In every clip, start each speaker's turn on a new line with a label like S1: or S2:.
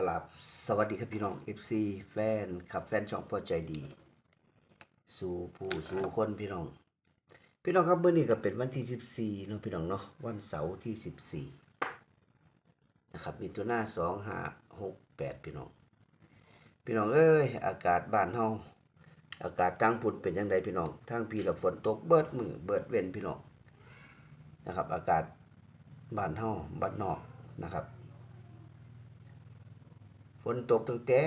S1: กราบสวัสดีครับพี่น้อง FC แฟนขับแฟนช่องพอใจดี สู่ผู้สู่คนพี่น้อง พี่น้องครับเมื่อนี้ก็เป็นวันที่ 14เนาะพี่น้องเนาะวันเสาร์ที่ 14นะครับมีตัวหน้า2 5 6 8 พี่น้อง พี่น้องเอ้ยอากาศบ้านเฮาอากาศทางพุ่นเป็นยังไงพี่น้องทางพี่ละฝนตกเบิดมือเบิดเว้นพี่น้องนะครับ อากาศบ้านเฮาบ้านนอกนะครับ นตกตั้งแต่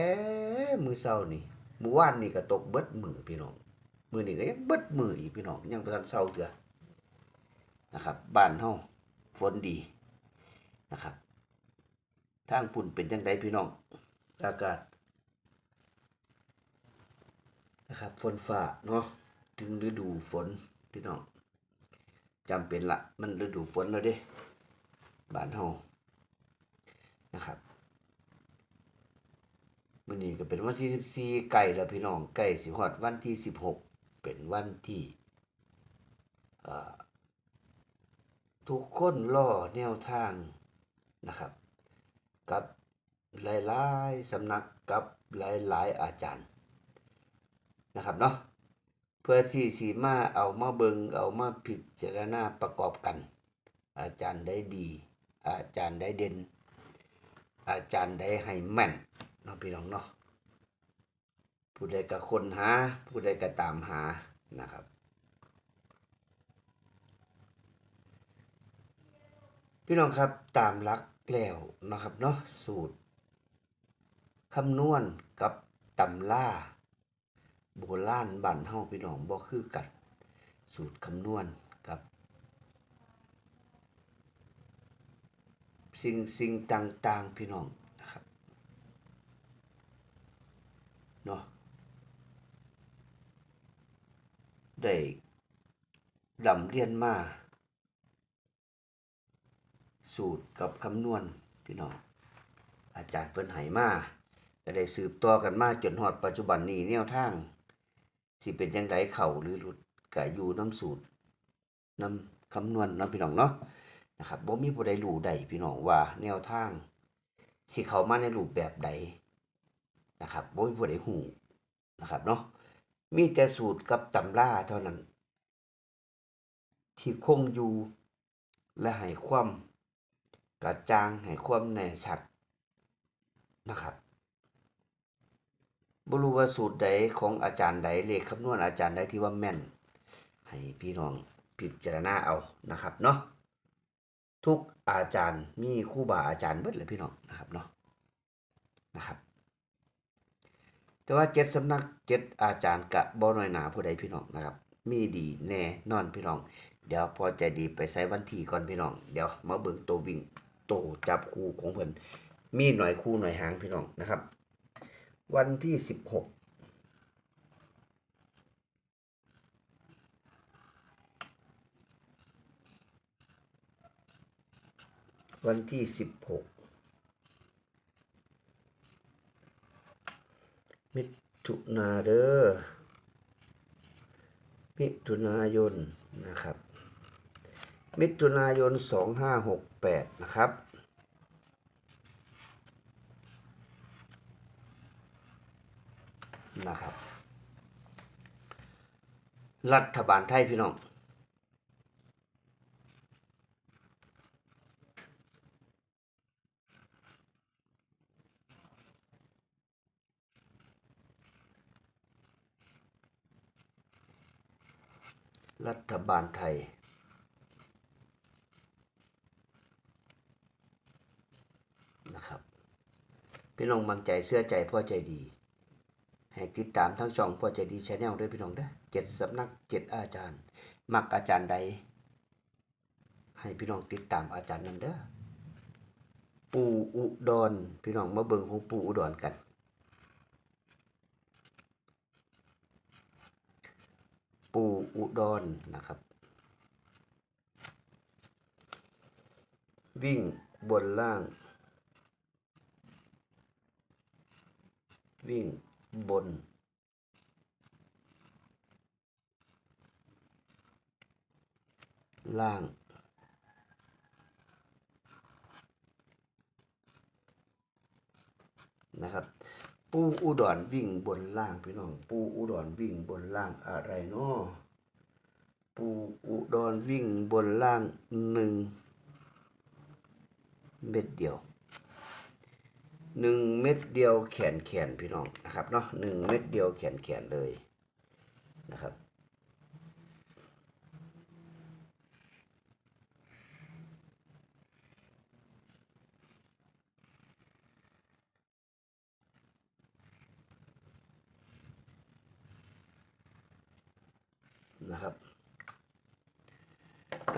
S1: มือเช้านี่มื้อวานนี่ก็ตกเบิดมือพี่น้องมือนี้ก็ยังเบิดมืออีกพี่น้องยังบ่ทันเช้าเทื่อนะครับบ้านเฮาฝนดีนะครับทางพุ่นเป็นจังไดพี่น้องอากาศนะครับฝนฟ้าเนาะถึงฤดูฝนพี่น้องจำเป็นละมันฤดูฝนแล้วเด้บ้านเฮานะครับ นี้ก็เป็นวันที่ 14ใกล้แล้วพี่น้องใกล้สิฮอดวันที่ 16 เป็นวันที่ทุกคนรอแนวทางนะครับ กับหลายๆสำนักกับหลายๆอาจารย์นะครับเนาะเพื่อที่สีมาเอามาเบิงเอามาพิจารณาประกอบกัน อาจารย์ได้ดี อาจารย์ได้เด่น อาจารย์ได้ให้แม่น เนาะพี่น้องเนาะผู้ใดก็คนหา ผู้ใดก็ตามหานะครับ พี่น้องครับตามหลักแล้วนะครับเนาะสูตรคำนวณกับตำล่าโบราณบ้านเฮาพี่น้องบ่คือกันสูตรคำนวณกับ สิ่งสิ่งต่าง ๆ พี่น้องนะครับ เนาะได้ดำเรียนมา สูตรกับคำนวณพี่น้องอาจารย์เพิ่นให้มาก็ได้สืบต่อกันมาจนฮอดปัจจุบันนี้แนวทางสิเป็นจังไดเข้าหรือหลุดก็อยู่น้ำสูตรน้ำคำนวณนาะพี่น้องเนาะนะครับบ่มีผู้ใดรู้ได้พี่น้องว่าแนวทางสิเข้ามาในรูปแบบใด นะครับบ่มีผู้ใดฮู้นะครับเนาะมีแต่สูตรกับตำราเท่านั้น ที่คงอยู่และให้ความกระจ่างให้ความแน่ชัดนะครับบรูว่าสูตรใดของอาจารย์ใดเลขคำนวณอาจารย์ใดที่ว่าแม่น ให้พี่น้องพิจารณาเอานะครับเนาะทุกอาจารย์มีครูบาอาจารย์เบิดเลยพี่น้องนะครับเนาะนะครับ แต่ว่าเจ็ดสำนักเจ็ดอาจารย์กะบ่หน้อยหนาผู้ใดพี่น้องนะครับ มีดีแน่นอนพี่น้อง เดี๋ยวพอใจดีไปใส่วันที่ก่อนพี่น้อง เดี๋ยวมาเบิ่งตัววิ่งโตจับคู่ของเพิ่นมีหน่อยคู่หน่อยหางพี่น้องนะครับ วันที่สิบหกวันที่สิบหก มิถุนาเด้อมิถุนายนนะครับ มิถุนายน 2568 นะครับ นะครับ รัฐบาลไทยพี่น้อง รัฐบาลไทย นะครับพี่น้องมั่นใจเชื่อใจพ่อใจดี ให้ติดตามทั้งช่องพ่อใจดีชาแนลด้วยพี่น้องเด้อเจ็ดสำนักเจ็ดอาจารย์ มักอาจารย์ใด ให้พี่น้องติดตามอาจารย์นั้นเด้อ ปู่อุดรพี่น้องมาเบิ่งของปู่อุดรกัน ปู่อุดรนะครับ วิ่งบนล่าง วิ่งบน ล่างนะครับ ปูอุดรวิ่งบนล่างพี่น้อง ปูอุดรวิ่งบนล่างอะไรเนาะปูอุดรวิ่งบนล่างหนึ่งเม็ดเดียวหนึ่งเม็ดเดียวแขนแขนพี่น้องนะครับเนาะหนึ่งเม็ดเดียวแขนแขนเลยนะครับ นะครับ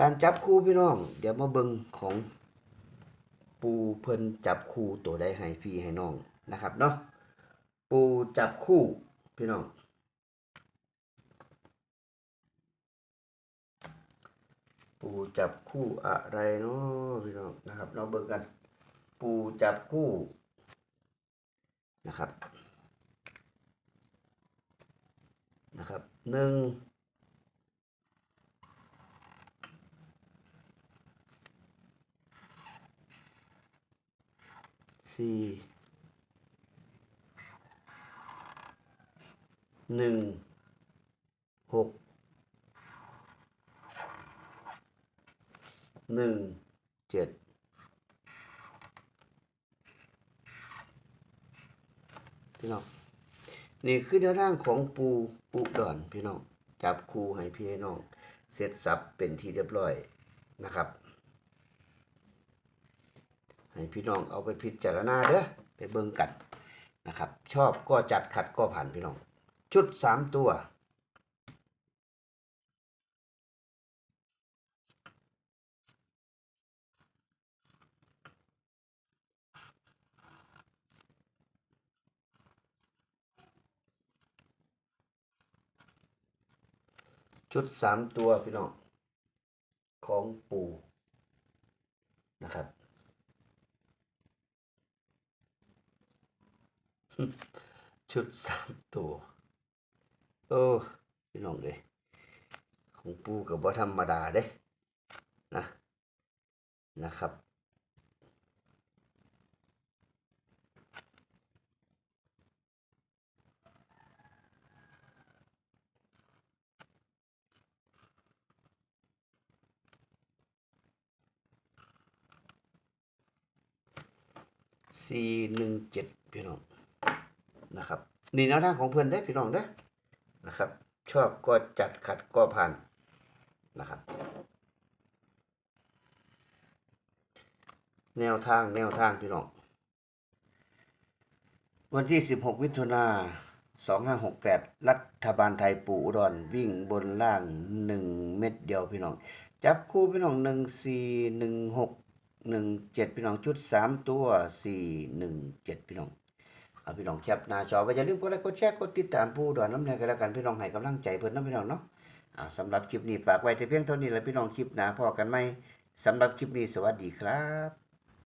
S1: การจับคู่พี่น้อง เดี๋ยวมาเบิงของปูเพิ่นจับคู่ตัวใดให้พี่ให้น้องนะครับเนาะปูจับคู่พี่น้อง ปูจับคู่อะไรเนาะพี่น้องนะครับ เราเบิ่งกัน ปูจับคู่นะครับนะครับหนึ่ง สี่หนึ่งหกหนึ่งเจ็ดพี่น้องนี่คือแนวทางของปูปูดอนพี่น้องจับคู่ให้พี่น้อง เสร็จสับเป็นที่เรียบร้อยนะครับ ให้พี่น้องเอาไปพิจารณาเด้อไปเบิ่งกันนะครับ ชอบก็จัดขัดก็ผ่านพี่น้อง ชุดสามตัวชุดสามตัวพี่น้อง ของปูนะครับ ชุดสามตัว โอ้พี่น้องเลยของปูกับว่าธรรมดาเด้ นะ นะครับสี่หนึ่งเจ็ดพี่น้อง นะครับนี่แนวทางของเพื่อนได้พี่น้องได้นะครับ ชอบก็จัดขัดก็ผ่านนะครับ แนวทางแนวทางพี่น้อง วันที่ 16 มิถุนา2568 รัฐบาลไทยปู่อุดรวิ่งบนล่าง 1 เม็ดเดียวพี่น้อง จับคู่พี่น้อง 1 4 1 6 1 7 พี่น้องชุด 3 ตัว 4 1 7 พี่น้อง เอาพี่น้องแคปหน้าจอไว้อย่าลืมกดไลค์กดแชร์กดติดตามผู้ดอนน้ำเนยกันแล้วกันพี่น้องให้กำลังใจเพื่อนน้องพี่น้องเนาะอ่าสำหรับคลิปนี้ฝากไว้แต่เพียงเท่านี้แหละพี่น้องคลิปหน้าพอกันไหมสำหรับคลิปนี้สวัสดีครับ